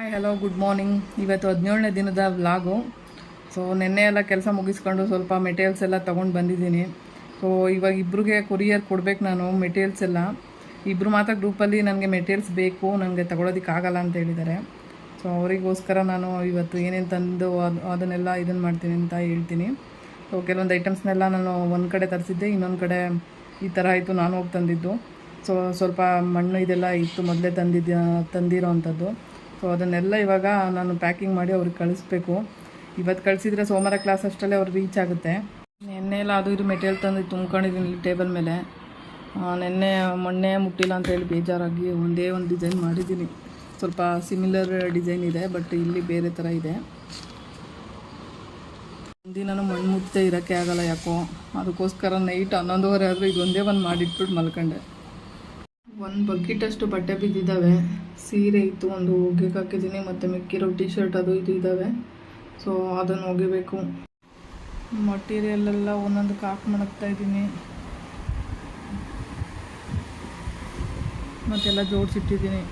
Hi hello good morning ಇವತ್ತು ಹದಿನೇಳನೇ ದಿನದ ವ್ಲಾಗು. ಸೊ ನಿನ್ನೆ ಎಲ್ಲ ಕೆಲಸ ಮುಗಿಸ್ಕೊಂಡು ಸ್ವಲ್ಪ ಮೆಟೀರಿಯಲ್ಸ್ ಎಲ್ಲ ತೊಗೊಂಡು ಬಂದಿದ್ದೀನಿ. ಸೊ ಇವಾಗ ಇಬ್ರಿಗೆ ಕೊರಿಯರ್ ಕೊಡ್ಬೇಕು ನಾನು ಮೆಟೀರಿಯಲ್ಸ್ ಎಲ್ಲ. ಇಬ್ಬರು ಮಾತ್ರ ಗ್ರೂಪಲ್ಲಿ ನನಗೆ ಮೆಟೀರಿಯಲ್ಸ್ ಬೇಕು, ನನಗೆ ತಗೊಳೋದಕ್ಕಾಗಲ್ಲ ಅಂತ ಹೇಳಿದ್ದಾರೆ. ಸೊ ಅವರಿಗೋಸ್ಕರ ನಾನು ಇವತ್ತು ಏನೇನು ತಂದು ಅದು, ಅದನ್ನೆಲ್ಲ ಇದನ್ನು ಮಾಡ್ತೀನಿ ಅಂತ ಹೇಳ್ತೀನಿ. ಸೊ ಕೆಲವೊಂದು ಐಟಮ್ಸ್ನೆಲ್ಲ ನಾನು ಒಂದು ಕಡೆ ತರಿಸಿದ್ದೆ, ಇನ್ನೊಂದು ಕಡೆ ಈ ಥರ ಆಯಿತು, ನಾನು ಹೋಗಿ ತಂದಿದ್ದು. ಸೊ ಸ್ವಲ್ಪ ಮಣ್ಣು ಇದೆಲ್ಲ ಇತ್ತು ಮೊದಲೇ ತಂದಿದ್ದ ತಂದಿರೋ ಅಂಥದ್ದು ಸೊ ಅದನ್ನೆಲ್ಲ ಇವಾಗ ನಾನು ಪ್ಯಾಕಿಂಗ್ ಮಾಡಿ ಅವ್ರಿಗೆ ಕಳಿಸ್ಬೇಕು. ಇವತ್ತು ಕಳಿಸಿದ್ರೆ ಸೋಮವಾರ ಕ್ಲಾಸ್ ಅಷ್ಟರಲ್ಲೇ ಅವ್ರು ರೀಚ್ ಆಗುತ್ತೆ. ನೆನ್ನೆ ಎಲ್ಲ ಅದು ಇದು ಮೆಟೀರಿಯಲ್ ತಂದು ತುಂಬ್ಕೊಂಡಿದ್ದೀನಿ ಟೇಬಲ್ ಮೇಲೆ. ನೆನ್ನೆ ಮೊನ್ನೆ ಮುಟ್ಟಿಲ್ಲ ಅಂತ ಹೇಳಿ ಬೇಜಾರಾಗಿ ಒಂದೇ ಒಂದು ಡಿಸೈನ್ ಮಾಡಿದ್ದೀನಿ ಸ್ವಲ್ಪ ಸಿಮಿಲರ್ ಡಿಸೈನ್ ಇದೆ ಬಟ್ ಇಲ್ಲಿ ಬೇರೆ ಥರ ಇದೆ. ನಾನು ಮಣ್ಣು ಮುಟ್ಟದೆ ಇರೋಕ್ಕೆ ಆಗಲ್ಲ ಯಾಕೋ. ಅದಕ್ಕೋಸ್ಕರ ನೈಟ್ ಹನ್ನೊಂದುವರೆ ಆದರೂ ಇದೊಂದೇ ಒಂದು ಮಾಡಿಟ್ಬಿಟ್ಟು ಮಲ್ಕೊಂಡೆ. ಒಂದು ಬಕೆಟಷ್ಟು ಬಟ್ಟೆ ಬಿದ್ದಿದ್ದಾವೆ. ಸೀರೆ ಇತ್ತು, ಒಂದು ಒಗೆಗೆ ಹಾಕಿದ್ದೀನಿ. ಮತ್ತು ಮಿಕ್ಕಿರೋ ಟಿ ಶರ್ಟ್ ಅದು ಇದು ಇದ್ದಾವೆ. ಸೊ ಅದನ್ನು ಒಗಿಬೇಕು. ಮಟೀರಿಯಲ್ ಎಲ್ಲ ಒಂದೊಂದಕ್ಕೆ ಹಾಕಿ ಮಡಗ್ತಾ ಇದ್ದೀನಿ. ಮತ್ತೆಲ್ಲ ಜೋಡಿಸಿಟ್ಟಿದ್ದೀನಿ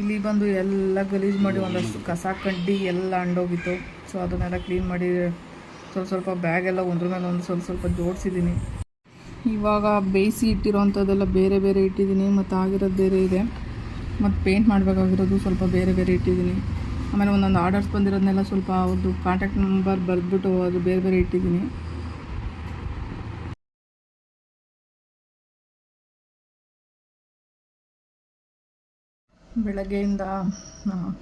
ಇಲ್ಲಿ ಬಂದು ಎಲ್ಲ ಗಲೀಜು ಮಾಡಿ ಒಂದಷ್ಟು ಕಸ ಕಡ್ಡಿ ಎಲ್ಲ ಅಂಡೋಗಿತ್ತು. ಸೊ ಅದನ್ನೆಲ್ಲ ಕ್ಲೀನ್ ಮಾಡಿ ಸ್ವಲ್ಪ ಸ್ವಲ್ಪ ಬ್ಯಾಗೆಲ್ಲ ಒಂದ್ರ ಮೇಲೆ ಒಂದು ಸ್ವಲ್ಪ ಸ್ವಲ್ಪ ಜೋಡಿಸಿದ್ದೀನಿ. ಇವಾಗ ಬೇಯಿಸಿ ಇಟ್ಟಿರೋವಂಥದ್ದೆಲ್ಲ ಬೇರೆ ಬೇರೆ ಇಟ್ಟಿದ್ದೀನಿ, ಮತ್ತು ಆಗಿರೋದು ಬೇರೆ ಇದೆ. ಮತ್ತು ಪೇಂಟ್ ಮಾಡಬೇಕಾಗಿರೋದು ಸ್ವಲ್ಪ ಬೇರೆ ಬೇರೆ ಇಟ್ಟಿದ್ದೀನಿ. ಆಮೇಲೆ ಒಂದೊಂದು ಆರ್ಡರ್ಸ್ ಬಂದಿರೋದನ್ನೆಲ್ಲ ಸ್ವಲ್ಪ ಅವ್ರದ್ದು ಕಾಂಟ್ಯಾಕ್ಟ್ ನಂಬರ್ ಬರೆದ್ಬಿಟ್ಟು ಅದು ಬೇರೆ ಬೇರೆ ಇಟ್ಟಿದ್ದೀನಿ. ಬೆಳಗ್ಗೆಯಿಂದ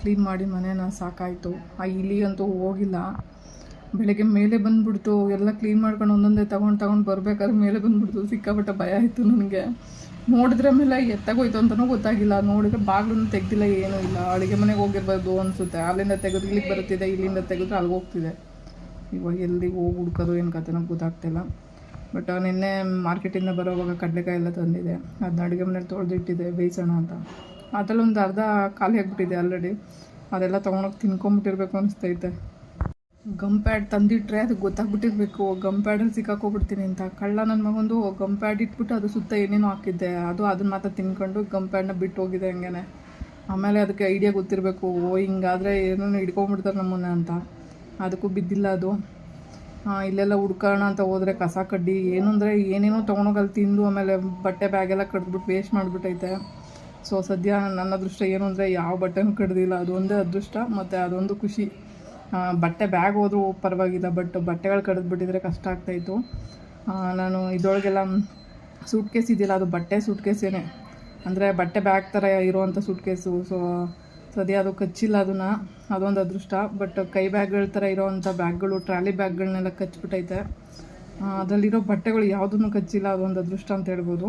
ಕ್ಲೀನ್ ಮಾಡಿ ಮನೇನ ಸಾಕಾಯಿತು. ಆ ಇಲಿ ಅಂತೂ ಹೋಗಿಲ್ಲ. ಬೆಳಗ್ಗೆ ಮೇಲೆ ಬಂದ್ಬಿಡ್ತು, ಎಲ್ಲ ಕ್ಲೀನ್ ಮಾಡ್ಕೊಂಡು ಒಂದೊಂದೇ ತಗೊಂಡು ತಗೊಂಡು ಬರ್ಬೇಕಾದ್ರೆ ಮೇಲೆ ಬಂದ್ಬಿಡ್ತು. ಸಿಕ್ಕಾಪಟ್ಟೆ ಭಯ ಆಯಿತು ನನಗೆ. ನೋಡಿದ್ರೆ ಮೇಲೆ ಎತ್ತಾಗೋಯ್ತು ಅಂತಲೂ ಗೊತ್ತಾಗಿಲ್ಲ. ನೋಡಿದ್ರೆ ಬಾಗಿಲನ್ನು ತೆಗ್ದಿಲ್ಲ, ಏನೂ ಇಲ್ಲ. ಅಡುಗೆ ಮನೆಗೆ ಹೋಗಿರ್ಬಾರ್ದು ಅನಿಸುತ್ತೆ. ಅಲ್ಲಿಂದ ತೆಗೆದು ಇಲ್ಲಿಗೆ ಬರುತ್ತಿದೆ, ಇಲ್ಲಿಂದ ತೆಗೆದ್ರೆ ಅಲ್ಲಿಗೆ ಹೋಗ್ತಿದೆ. ಇವಾಗ ಎಲ್ಲಿ ಹೋಗಿ ಹುಡ್ಕೋದು ಏನು ಕತೆ ನಮ್ಗೆ ಗೊತ್ತಾಗ್ತಿಲ್ಲ ಬಟ್ ನಿನ್ನೆ ಮಾರ್ಕೆಟಿಂದ ಬರೋವಾಗ ಕಡಲೆಕಾಯಿ ಎಲ್ಲ ತಂದಿದೆ. ಅದನ್ನ ಅಡುಗೆ ಮನೇಲಿ ತೊಳೆದಿಟ್ಟಿದೆ, ಬೇಯಿಸೋಣ ಅಂತ. ಅದರಲ್ಲಿ ಒಂದು ಅರ್ಧ ಖಾಲಿ ಆಗಿಬಿಟ್ಟಿದೆ ಆಲ್ರೆಡಿ ಅದೆಲ್ಲ ತೊಗೊಂಡೋಗಿ ತಿನ್ಕೊಂಬಿಟ್ಟಿರ್ಬೇಕು ಅನಿಸ್ತೈತೆ. ಗಮ್ ಪ್ಯಾಡ್ ತಂದಿಟ್ರೆ ಅದು ಗೊತ್ತಾಗ್ಬಿಟ್ಟಿರ್ಬೇಕು. ಗಮ್ ಪ್ಯಾಡಲ್ಲಿ ಸಿಕ್ಕಾಕೋಗ್ಬಿಡ್ತೀನಿ ಅಂತ. ಕಳ್ಳ ನನ್ನ ಮಗಂದು ಗಮ್ ಪ್ಯಾಡ್ ಇಟ್ಬಿಟ್ಟು ಅದು ಸುತ್ತ ಏನೇನೋ ಹಾಕಿದ್ದೆ. ಅದು ಅದನ್ನ ಮಾತ್ರ ತಿನ್ಕೊಂಡು ಗಮ್ ಪ್ಯಾಡ್ನ ಬಿಟ್ಟು ಹೋಗಿದೆ ಹಂಗೇನೆ. ಆಮೇಲೆ ಅದಕ್ಕೆ ಐಡಿಯಾ ಗೊತ್ತಿರಬೇಕು. ಓ, ಹಿಂಗಾದರೆ ಏನೇನೋ ಹಿಡ್ಕೊಂಬಿಡ್ತಾರೆ ನಮ್ಮನ್ನ ಅಂತ. ಅದಕ್ಕೂ ಬಿದ್ದಿಲ್ಲ ಅದು. ಇಲ್ಲೆಲ್ಲ ಹುಡ್ಕೋಣ ಅಂತ ಹೋದ್ರೆ ಕಸ ಕಡ್ಡಿ, ಏನು ಅಂದರೆ ಏನೇನೋ ತೊಗೊಂಡೋಗಲ್ಲಿ ತಿಂದು ಆಮೇಲೆ ಬಟ್ಟೆ ಬ್ಯಾಗೆಲ್ಲ ಕಡ್ದ್ಬಿಟ್ಟು ವೇಸ್ಟ್ ಮಾಡಿಬಿಟ್ಟೈತೆ. ಸೊ, ಸದ್ಯ ನನ್ನ ಅದೃಷ್ಟ ಏನು ಅಂದರೆ ಯಾವ ಬಟ್ಟೆನೂ ಕಡ್ದಿಲ್ಲ. ಅದೊಂದೇ ಅದೃಷ್ಟ, ಮತ್ತು ಅದೊಂದು ಖುಷಿ. ಬಟ್ಟೆ ಬ್ಯಾಗ್ ಹೋದರೂ ಪರವಾಗಿಲ್ಲ ಬಟ್ ಬಟ್ಟೆಗಳು ಕಡಿದ್ಬಿಟ್ಟಿದ್ರೆ ಕಷ್ಟ ಆಗ್ತಾಯಿತ್ತು ನಾನು ಇದರೊಳಗೆಲ್ಲ ಸೂಟ್ ಕೇಸ್ ಇದೆಯಲ್ಲ ಅದು ಬಟ್ಟೆ ಸೂಟ್ ಕೇಸೇನೆ ಅಂದರೆ ಬಟ್ಟೆ ಬ್ಯಾಗ್ ಥರ ಇರುವಂಥ ಸೂಟ್ ಕೇಸು ಸೊ ಸದ್ಯ ಅದು ಕಚ್ಚಿಲ್ಲ ಅದನ್ನು, ಅದೊಂದು ಅದೃಷ್ಟ. ಬಟ್ ಕೈ ಬ್ಯಾಗ್ಗಳ ಥರ ಇರೋವಂಥ ಬ್ಯಾಗ್ಗಳು, ಟ್ರಾಲಿ ಬ್ಯಾಗ್ಗಳನ್ನೆಲ್ಲ ಕಚ್ಚಿಬಿಟ್ಟೈತೆ ಅದರಲ್ಲಿರೋ ಬಟ್ಟೆಗಳು ಯಾವುದನ್ನು ಕಚ್ಚಿಲ್ಲ, ಅದೊಂದು ಅದೃಷ್ಟ ಅಂತ ಹೇಳ್ಬೋದು.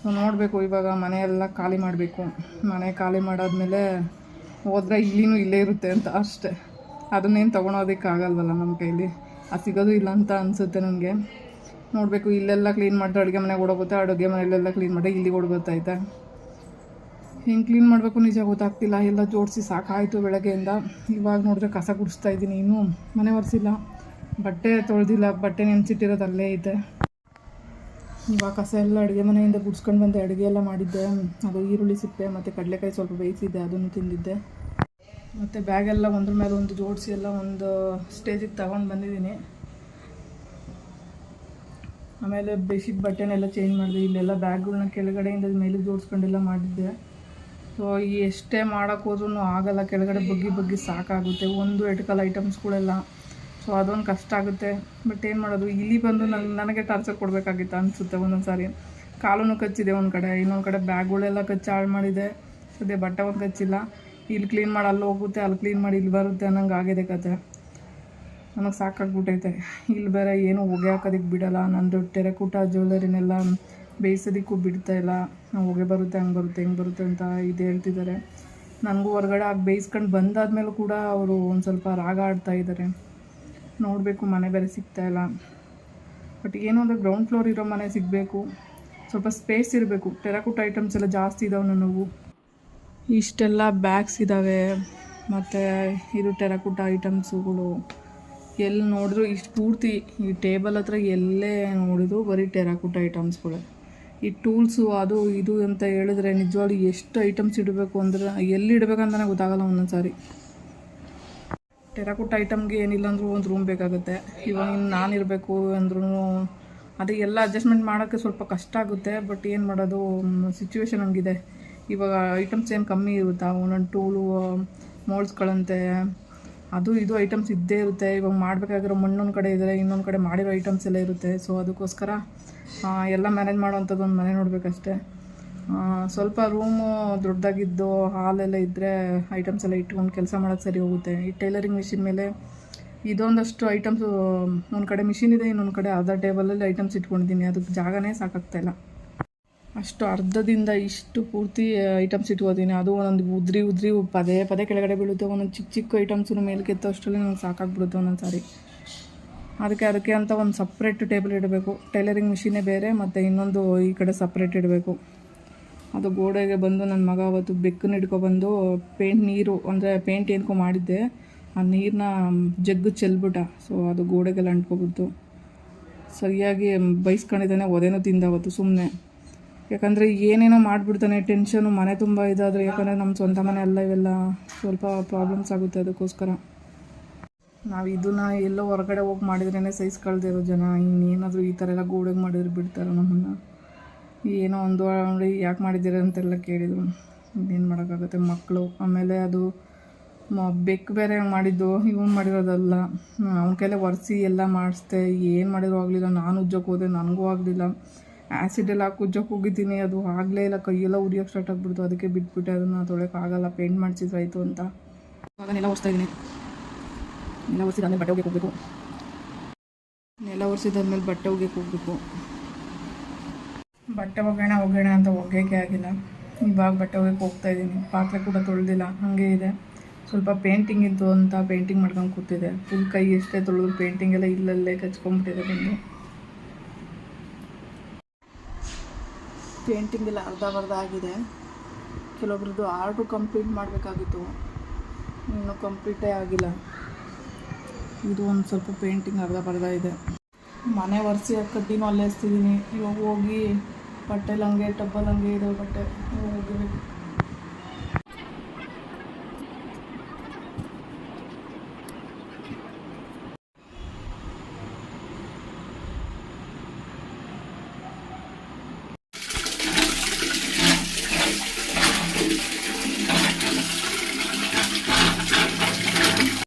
ಸೊ ನೋಡಬೇಕು, ಇವಾಗ ಮನೆಯೆಲ್ಲ ಖಾಲಿ ಮಾಡಬೇಕು. ಮನೆ ಖಾಲಿ ಮಾಡಾದಮೇಲೆ ಹೋದ್ರೆ ಇಲ್ಲಿನೂ ಇಲ್ಲೇ ಇರುತ್ತೆ ಅಂತ ಅಷ್ಟೇ. ಅದನ್ನೇನು ತೊಗೊಳೋದಕ್ಕಾಗಲ್ವಲ್ಲ ನಮ್ಮ ಕೈಲಿ? ಅದು ಸಿಗೋದು ಇಲ್ಲ ಅಂತ ಅನಿಸುತ್ತೆ ನನಗೆ. ನೋಡಬೇಕು, ಇಲ್ಲೆಲ್ಲ ಕ್ಲೀನ್ ಮಾಡಿದ್ರೆ ಅಡುಗೆ ಮನೆಗೆ ಓಡೋಗುತ್ತೆ ಅಡುಗೆ ಮನೆಯಲ್ಲೆಲ್ಲ ಕ್ಲೀನ್ ಮಾಡಿ ಇಲ್ಲಿಗೆ ಓಡೋಗುತ್ತೈತೆ ಹೆಂಗೆ ಕ್ಲೀನ್ ಮಾಡಬೇಕು ನಿಜ ಗೊತ್ತಾಗ್ತಿಲ್ಲ, ಎಲ್ಲ ಜೋಡಿಸಿ ಸಾಕಾಯಿತು ಬೆಳಗ್ಗೆಯಿಂದ. ಇವಾಗ ನೋಡಿದ್ರೆ ಕಸ ಗುಡಿಸ್ತಾ ಇದ್ದೀನಿ ಇನ್ನೂ, ಮನೆ ಒರೆಸಿಲ್ಲ. ಬಟ್ಟೆ ತೊಳೆದಿಲ್ಲ, ಬಟ್ಟೆ ನೆನೆಸಿಟ್ಟಿರೋದು ಅಲ್ಲೇ ಇದೆ ಇವಾಗ ಕಸ ಎಲ್ಲ ಅಡುಗೆ ಮನೆಯಿಂದ ಗುಡ್ಸ್ಕೊಂಡು ಬಂದೆ, ಅಡುಗೆ ಎಲ್ಲ ಮಾಡಿದ್ದೆ. ಅದು ಈರುಳ್ಳಿ ಸಿಪ್ಪೆ ಮತ್ತು ಕಡಲೆಕಾಯಿ ಸ್ವಲ್ಪ ಬೇಯಿಸಿದ್ದೆ, ಅದನ್ನು ತಿಂದಿದ್ದೆ. ಮತ್ತು ಬ್ಯಾಗೆಲ್ಲ ಒಂದ್ರ ಮೇಲೆ ಒಂದು ಜೋಡಿಸಿ ಎಲ್ಲ ಒಂದು ಸ್ಟೇಜಿಗೆ ತಗೊಂಡು ಬಂದಿದ್ದೀನಿ. ಆಮೇಲೆ ಬೇಸಿಕ್ ಬಟ್ಟೆನೆಲ್ಲ ಚೇಂಜ್ ಮಾಡಿದೆ. ಇಲ್ಲೆಲ್ಲ ಬ್ಯಾಗ್ಗಳನ್ನ ಕೆಳಗಡೆಯಿಂದ ಮೇಲೆ ಜೋಡಿಸ್ಕೊಂಡೆಲ್ಲ ಮಾಡಿದ್ದೆ. ಸೊ ಎಷ್ಟೇ ಮಾಡೋಕ್ಕೆ ಹೋದ್ರೂ ಆಗಲ್ಲ. ಕೆಳಗಡೆ ಬಗ್ಗಿ ಬಗ್ಗಿ ಸಾಕಾಗುತ್ತೆ. ಒಂದು ಎಟ್ಕಲ್ ಐಟಮ್ಸ್ಗಳೆಲ್ಲ ಸೊ ಅದೊಂದು ಕಷ್ಟ ಆಗುತ್ತೆ. ಬಟ್ ಏನು ಮಾಡೋದು? ಇಲ್ಲಿ ಬಂದು ನನ್ನ ನನಗೆ ಟಾರ್ಚರ್ ಕೊಡಬೇಕಾಗಿತ್ತು ಅನಿಸುತ್ತೆ ಒಂದೊಂದು ಸಾರಿ ಕಾಲೂ ಕಚ್ಚಿದೆ ಒಂದು ಕಡೆ. ಇನ್ನೊಂದು ಕಡೆ ಬ್ಯಾಗ್ಗಳೆಲ್ಲ ಕಚ್ಚಿ ಹಾಳು ಮಾಡಿದೆ. ಸದ್ಯ ಬಟ್ಟೆ ಒಂದು ಕಚ್ಚಿಲ್ಲ. ಇಲ್ಲಿ ಕ್ಲೀನ್ ಮಾಡಿ, ಅಲ್ಲಿ ಹೋಗುತ್ತೆ, ಅಲ್ಲಿ ಕ್ಲೀನ್ ಮಾಡಿ ಇಲ್ಲಿ ಬರುತ್ತೆ ಅನ್ನಂಗೆ ಆಗಿದೆ ಕತೆ. ನನಗೆ ಸಾಕಾಗ್ಬಿಟ್ಟೈತೆ. ಇಲ್ಲಿ ಬೇರೆ ಏನು ಹೊಗೆ ಹಾಕೋದಕ್ಕೆ ಬಿಡಲ್ಲ. ನಂದು ಟೆರೆಕೂಟ ಜ್ಯುವೆಲರಿನೆಲ್ಲ ಬೇಯಿಸೋದಕ್ಕೂ ಬಿಡ್ತಾ ಇಲ್ಲ. ನಾವು ಹೊಗೆ ಬರುತ್ತೆ, ಹಂಗೆ ಬರುತ್ತೆ, ಹೆಂಗೆ ಬರುತ್ತೆ ಅಂತ ಇದು ಹೇಳ್ತಿದ್ದಾರೆ. ನನಗೂ ಹೊರಗಡೆ ಆಗಿ ಬೇಯಿಸ್ಕೊಂಡು ಬಂದಾದ್ಮೇಲೂ ಕೂಡ ಅವರು ಒಂದು ಸ್ವಲ್ಪ ರಾಗ ಆಡ್ತಾ ಇದ್ದಾರೆ ನೋಡಬೇಕು, ಮನೆ ಬೇರೆ ಸಿಗ್ತಾ ಇಲ್ಲ. ಬಟ್ ಏನು ಅಂದರೆ ಗ್ರೌಂಡ್ ಫ್ಲೋರ್ ಇರೋ ಮನೆ ಸಿಗಬೇಕು. ಸ್ವಲ್ಪ ಸ್ಪೇಸ್ ಇರಬೇಕು. ಟೆರಾಕೂಟ ಐಟಮ್ಸ್ ಎಲ್ಲ ಜಾಸ್ತಿ ಇದಾವೆ ನನಗೂ ಇಷ್ಟೆಲ್ಲ ಬ್ಯಾಗ್ಸ್ ಇದ್ದಾವೆ ಮತ್ತು ಇದು ಟೆರಾಕುಟ ಐಟಮ್ಸುಗಳು ಎಲ್ಲಿ ನೋಡಿದ್ರು ಇಷ್ಟು ಪೂರ್ತಿ ಈ ಟೇಬಲ್ ಹತ್ರ ಎಲ್ಲೇ ನೋಡಿದ್ರು ಬರೀ ಟೆರಾಕುಟ ಐಟಮ್ಸ್ಗಳೇ ಈ ಟೂಲ್ಸು ಅದು ಇದು ಅಂತ ಹೇಳಿದ್ರೆ ನಿಜವಾಗ್ಲೂ ಎಷ್ಟು ಐಟಮ್ಸ್ ಇಡಬೇಕು ಅಂದರೆ ಎಲ್ಲಿ ಇಡಬೇಕಂತಲೇ ಗೊತ್ತಾಗಲ್ಲ ಒಂದೊಂದು ಸಾರಿ ಟೆರಾಕುಟ ಐಟಮ್ಗೆ ಏನಿಲ್ಲ ಅಂದರೂ ಒಂದು ರೂಮ್ ಬೇಕಾಗುತ್ತೆ. ಇವಾಗ ಇನ್ನು ನಾನು ಇರಬೇಕು ಅಂದ್ರೂ ಅದೇ ಎಲ್ಲ ಅಡ್ಜಸ್ಟ್ಮೆಂಟ್ ಮಾಡೋಕ್ಕೆ ಸ್ವಲ್ಪ ಕಷ್ಟ ಆಗುತ್ತೆ ಬಟ್ ಏನು ಮಾಡೋದು ಸಿಚುವೇಶನ್ ಹಂಗಿದೆ. ಇವಾಗ ಐಟಮ್ಸ್ ಏನು ಕಮ್ಮಿ ಇರುತ್ತಾ? ಒಂದೊಂದು ಟೂಲು ಮೋಲ್ಡ್ಸ್ಗಳಂತೆ ಅದು ಇದು ಐಟಮ್ಸ್ ಇದ್ದೇ ಇರುತ್ತೆ. ಇವಾಗ ಮಾಡಬೇಕಾಗಿರೋ ಮಣ್ಣೊಂದು ಕಡೆ ಇದ್ದರೆ ಇನ್ನೊಂದು ಕಡೆ ಮಾಡಿರೋ ಐಟಮ್ಸ್ ಎಲ್ಲ ಇರುತ್ತೆ. ಸೊ ಅದಕ್ಕೋಸ್ಕರ ಎಲ್ಲ ಮ್ಯಾನೇಜ್ ಮಾಡೋವಂಥದ್ದು ಒಂದು ಮನೆ ನೋಡಬೇಕಷ್ಟೆ. ಸ್ವಲ್ಪ ರೂಮು ದೊಡ್ಡದಾಗಿದ್ದು ಹಾಲೆಲ್ಲ ಇದ್ದರೆ ಐಟಮ್ಸ್ ಎಲ್ಲ ಇಟ್ಕೊಂಡು ಕೆಲಸ ಮಾಡೋಕ್ಕೆ ಸರಿ ಹೋಗುತ್ತೆ. ಈ ಟೈಲರಿಂಗ್ ಮಿಷಿನ್ ಮೇಲೆ ಇದೊಂದಷ್ಟು ಐಟಮ್ಸು ಒಂದು ಕಡೆ ಮಿಷಿನ್ ಇದೆ, ಇನ್ನೊಂದು ಕಡೆ ಅದರ್ ಟೇಬಲಲ್ಲಿ ಐಟಮ್ಸ್ ಇಟ್ಕೊಂಡಿದ್ದೀನಿ. ಅದಕ್ಕೆ ಜಾಗನೇ ಸಾಕಾಗ್ತಾಯಿಲ್ಲ ಅಷ್ಟು ಅರ್ಧದಿಂದ ಇಷ್ಟು ಪೂರ್ತಿ ಐಟಮ್ಸ್ ಇಟ್ಕೋತೀನಿ. ಅದು ಒಂದೊಂದು ಉದ್ರಿ ಉದ್ರಿ ಪದೇ ಪದೇ ಕೆಳಗಡೆ ಬೀಳುತ್ತೆ. ಒಂದೊಂದು ಚಿಕ್ಕ ಚಿಕ್ಕ ಐಟಮ್ಸು ಮೇಲೆ ಕೆತ್ತೋ ಅಷ್ಟರಲ್ಲಿ ನನಗೆ ಸಾಕಾಗ್ಬಿಡುತ್ತೆ ಒಂದೊಂದು ಸಾರಿ. ಅದಕ್ಕೆ ಅದಕ್ಕೆ ಅಂತ ಒಂದು ಸಪ್ರೇಟ್ ಟೇಬಲ್ ಇಡಬೇಕು. ಟೈಲರಿಂಗ್ ಮಿಷಿನೇ ಬೇರೆ, ಮತ್ತು ಇನ್ನೊಂದು ಈ ಕಡೆ ಸಪ್ರೇಟ್ ಇಡಬೇಕು. ಅದು ಗೋಡೆಗೆ ಬಂದು ನನ್ನ ಮಗ ಅವತ್ತು ಬೆಕ್ಕನ್ನು ಹಿಡ್ಕೊಬಂದು ಪೇಂಟ್ ನೀರು, ಅಂದರೆ ಪೇಂಟ್ ಏನ್ಕೊ ಮಾಡಿದ್ದೆ. ಆ ನೀರನ್ನ ಜಗ್ಗು ಚೆಲ್ಬಿಟ್ಟ. ಸೊ ಅದು ಗೋಡೆಗೆಲ್ಲ ಅಂಟ್ಕೊಬಿಡ್ತು. ಸರಿಯಾಗಿ ಬೈಸ್ಕೊಂಡಿದ್ದಾನೆ, ಒದೇನೂ ತಿಂದ ಅವತ್ತು ಸುಮ್ಮನೆ ಯಾಕಂದರೆ ಏನೇನೋ ಮಾಡಿಬಿಡ್ತಾನೆ ಟೆನ್ಷನು ಮನೆ ತುಂಬ ಇದಾದರೆ, ಯಾಕಂದರೆ ನಮ್ಮ ಸ್ವಂತ ಮನೆ ಅಲ್ಲ ಇವೆಲ್ಲ. ಸ್ವಲ್ಪ ಪ್ರಾಬ್ಲಮ್ಸ್ ಆಗುತ್ತೆ ಅದಕ್ಕೋಸ್ಕರ. ನಾವು ಇದನ್ನ ಎಲ್ಲೋ ಹೊರಗಡೆ ಹೋಗಿ ಮಾಡಿದ್ರೇ ಸಹಿಸ್ಕೊಳ್ದಿರೋ ಜನ. ಇನ್ನೇನಾದರೂ ಈ ಥರ ಎಲ್ಲ ಗೋಡೆಗೆ ಮಾಡಿದ್ರೆ ಬಿಡ್ತಾರೆ ನಮ್ಮನ್ನು. ಏನೋ ಒಂದು ನೋಡಿ ಯಾಕೆ ಮಾಡಿದ್ದೀರ ಅಂತೆಲ್ಲ ಕೇಳಿದರು. ಏನು ಮಾಡೋಕ್ಕಾಗುತ್ತೆ? ಮಕ್ಕಳು ಆಮೇಲೆ ಅದು ಬೆಕ್ಕು ಬೇರೆ ಮಾಡಿದ್ದು. ಇವನು ಮಾಡಿರೋದಲ್ಲ. ಅವನ ಕೈಲೇ ಒರೆಸಿ ಎಲ್ಲ ಮಾಡಿಸ್ದೆ. ಏನು ಮಾಡಿದ್ರು ಆಗಲಿಲ್ಲ. ನಾನು ಉಜ್ಜೋಕೆ ಹೋದೆ. ನನಗೂ ಆಗಲಿಲ್ಲ. ಆ್ಯಸಿಡ್ ಎಲ್ಲ ಹಾಕಿ ಉಜ್ಜೋಕೆ ಹೋಗಿದ್ದೀನಿ. ಅದು ಆಗಲೇ ಇಲ್ಲ. ಕೈಯೆಲ್ಲ ಉರಿಯೋಕೆ ಸ್ಟಾರ್ಟ್ ಆಗಿಬಿಡ್ತು. ಅದಕ್ಕೆ ಬಿಟ್ಬಿಟ್ಟೆ. ಅದನ್ನು ತೊಳೆಯೋಕ್ಕಾಗಲ್ಲ ಪೇಂಟ್ ಮಾಡ್ಸಿದ್ರು ಆಯಿತು ಅಂತ. ಇವಾಗ ನೆಲ ಒರೆಸ್ತಾ ಇದ್ದೀನಿ. ನೆಲ ಆಮೇಲೆ ಬಟ್ಟೆ ಒಗೆಯಕ್ಕೆ ಹೋಗಬೇಕು. ನೆಲ ಒರೆಸಿದಾದ್ಮೇಲೆ ಬಟ್ಟೆ ಒಗೆಯಕ್ಕೆ ಹೋಗಬೇಕು. ಬಟ್ಟೆ ಒಗೆಯೋಣ ಒಗ್ಗೋಣ ಅಂತ ಒಗ್ಗೋಕೆ ಆಗಿಲ್ಲ. ಇವಾಗ ಬಟ್ಟೆ ಒಗೆಯಕ್ಕೆ ಹೋಗ್ತಾ ಇದ್ದೀನಿ. ಪಾತ್ರೆ ಕೂಡ ತೊಳೆದಿಲ್ಲ. ಹಾಗೆ ಇದೆ. ಸ್ವಲ್ಪ ಪೇಂಟಿಂಗ್ ಇತ್ತು ಅಂತ ಪೇಂಟಿಂಗ್ ಮಾಡ್ಕೊಂಡು ಕೂತಿದೆ ಫುಲ್ ಕೈ ಎಷ್ಟೇ ತೊಳೆದ್ರು ಪೇಂಟಿಂಗ್ ಎಲ್ಲ ಇಲ್ಲಲ್ಲೇ ಕಚ್ಕೊಂಡ್ಬಿಟ್ಟಿದೆ ಬಂದು. ಪೇಂಟಿಂಗ್ ಎಲ್ಲ ಅರ್ಧ ಬರ್ಧ ಆಗಿದೆ. ಕೆಲವೊಬ್ರದ್ದು ಆರ್ಡ್ರು ಕಂಪ್ಲೀಟ್ ಮಾಡಬೇಕಾಗಿತ್ತು. ಇನ್ನೂ ಕಂಪ್ಲೀಟೇ ಆಗಿಲ್ಲ. ಇದು ಒಂದು ಸ್ವಲ್ಪ ಪೇಂಟಿಂಗ್ ಅರ್ಧ ಬರ್ಧ ಇದೆ. ಮನೆ ಒರೆಸಿ ಕಡ್ಡಿನೂ ಅಲ್ಲೇ ಇವಾಗ ಹೋಗಿ ಬಟ್ಟೆ ಲಂಗೆ ಟಬ್ಬಲ್ ಹಂಗೆ ಇರೋ ಬಟ್ಟೆ ಒಗಿಬೇಕು